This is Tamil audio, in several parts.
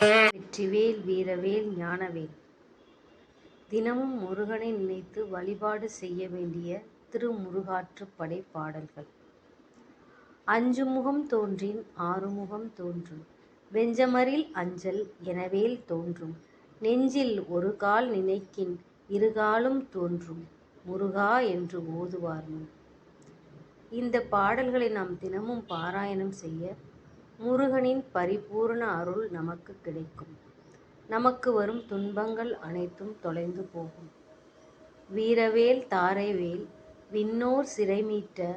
வெற்றிவேல் வீரவேல் ஞானவேல். தினமும் முருகனை நினைத்து வழிபாடு செய்ய வேண்டிய திருமுருகாற்றுப்படை பாடல்கள். அஞ்சு முகம் தோன்றின் ஆறுமுகம் தோன்றும். வெஞ்சமரில் அஞ்சல் எனவேல் தோன்றும். நெஞ்சில் ஒரு கால் நினைக்கின் இருகாலும் தோன்றும். முருகா என்று ஓதுவார் இந்த பாடல்களை நாம் தினமும் பாராயணம் செய்ய முருகனின் பரிபூரண அருள் நமக்கு கிடைக்கும். நமக்கு வரும் துன்பங்கள் அனைத்தும் தொலைந்து போகும். வீரவேல் தாரைவேல் விண்ணோர் சிறைமீட்ட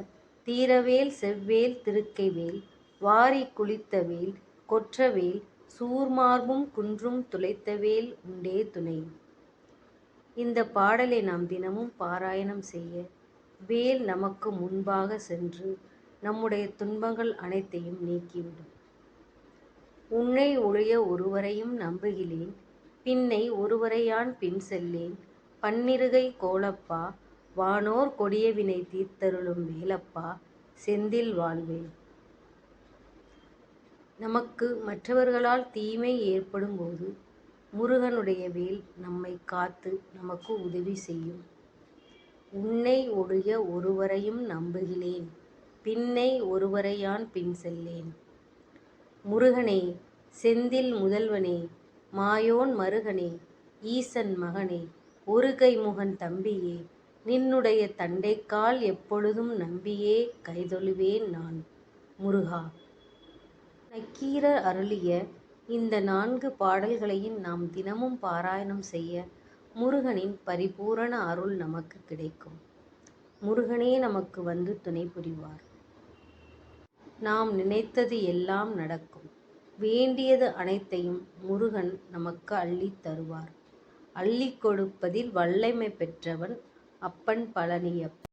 தீரவேல் செவ்வேல் திருக்கைவேல் வாரி குளித்தவேல் கொற்றவேல் சூர்மார்பும் குன்றும் துளைத்தவேல் உண்டே துணை. இந்த பாடலை நாம் தினமும் பாராயணம் செய்ய வேல் நமக்கு முன்பாக சென்று நம்முடைய துன்பங்கள் அனைத்தையும் நீக்கிவிடும். உன்னை ஒழிய ஒருவரையும் நம்புகிலேன் பின்னை ஒருவரையான் பின் செல்லேன். பன்னிருகை கோலப்பா வானோர் கொடியவினை தீர்த்தருளும் வேலப்பா செந்தில் வாழ்வேன். நமக்கு மற்றவர்களால் தீமை ஏற்படும் போது முருகனுடைய வேல் நம்மை காத்து நமக்கு உதவி செய்யும். உன்னை ஒழிய ஒருவரையும் நம்புகிறேன். பின்னை ஒருவரையான் பின் செல்லேன்? முருகனே செந்தில் முதல்வனே மாயோன் மருகனே ஈசன் மகனே ஒருகை முகன் தம்பியே நின்னுடைய தண்டைக்கால் எப்பொழுதும் நம்பியே கைதொழுவேன் நான். முருகா நக்கீரர் அருளிய இந்த நான்கு பாடல்களையும் நாம் தினமும் பாராயணம் செய்ய முருகனின் பரிபூரண அருள் நமக்கு கிடைக்கும். முருகனே நமக்கு வந்து துணை புரிவார். நாம் நினைத்தது எல்லாம் நடக்கும். வேண்டியது அனைத்தையும் முருகன் நமக்கு அள்ளித் தருவார். அள்ளிக் கொடுப்பதில் வல்லமை பெற்றவன் அப்பன் பழனியப்பன்.